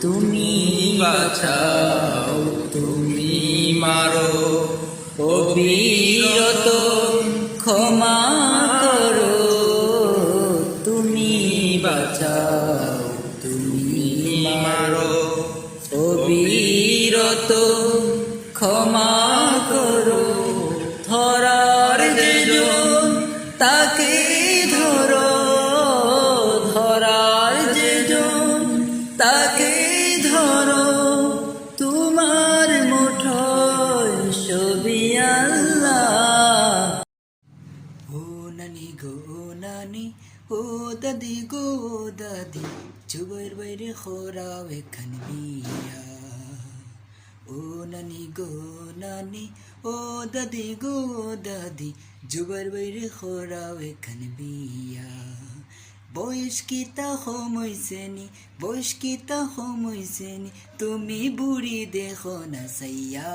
তুমি বাঁচাও, তুমি মারো। অবিরত ক্ষমা করো। তুমি বাঁচাও, তুমি মারো। অবিরত ক্ষমা করো। ধরার যেজন তাকে নানি গো নানি, ও দাদি গো দাদি চুবের বাইরে খোরাও এখান বিয়া। ও নানি গো নানি, ও দাদি গো দাদি যুবার বাইরে খোরাও এখান বিয়া। বয়স কিতা সমইছেনি বয়স কিতা সমইছেনি তুমি বুড়ি দেখো না সাইয়া।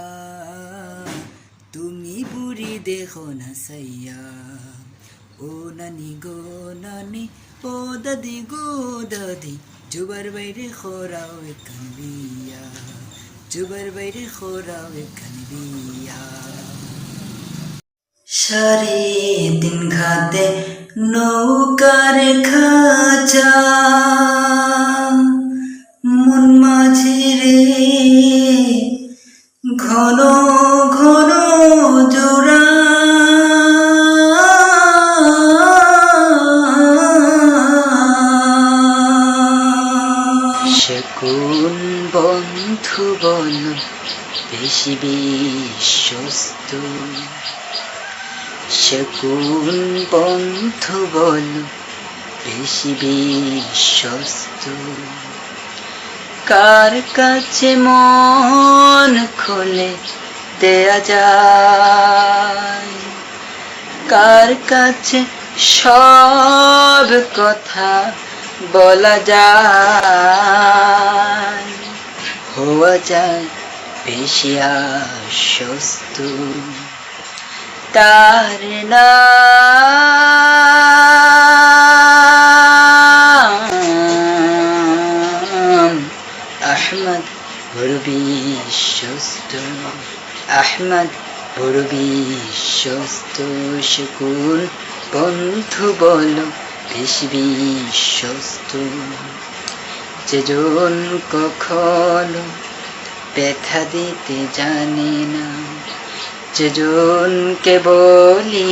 তুমি বুড়ি দেখো না সাইয়া। ও নানি গো নানি ও দাদি গো দাদি যুবার বাইরে খোরাও এখান বিয়া যুবার বাইরে খোরাও এখান বিয়া সারে দিন ঘাতে নৌকার খাঁচা মন মাঝে রে ঘন ঘন কোন বন্ধু বল বেশি বিশ্বস্ত? সে কোন বন্ধু বল বেশি বিশ্বস্ত? কার কাছে মন খোলে দেয়া যায়? কার কাছে সব কথা বলা যায়, হওয়া যায় বেশি তার আহমদ বড় বিশ্বস্ত। আহমদ বড় বিশ্বস্ত, শুকুর বন্ধু বল। বেশি বিশ্বস্ত যেজন কখনো ব্যথা দিতে জানে না যেজনকে বলি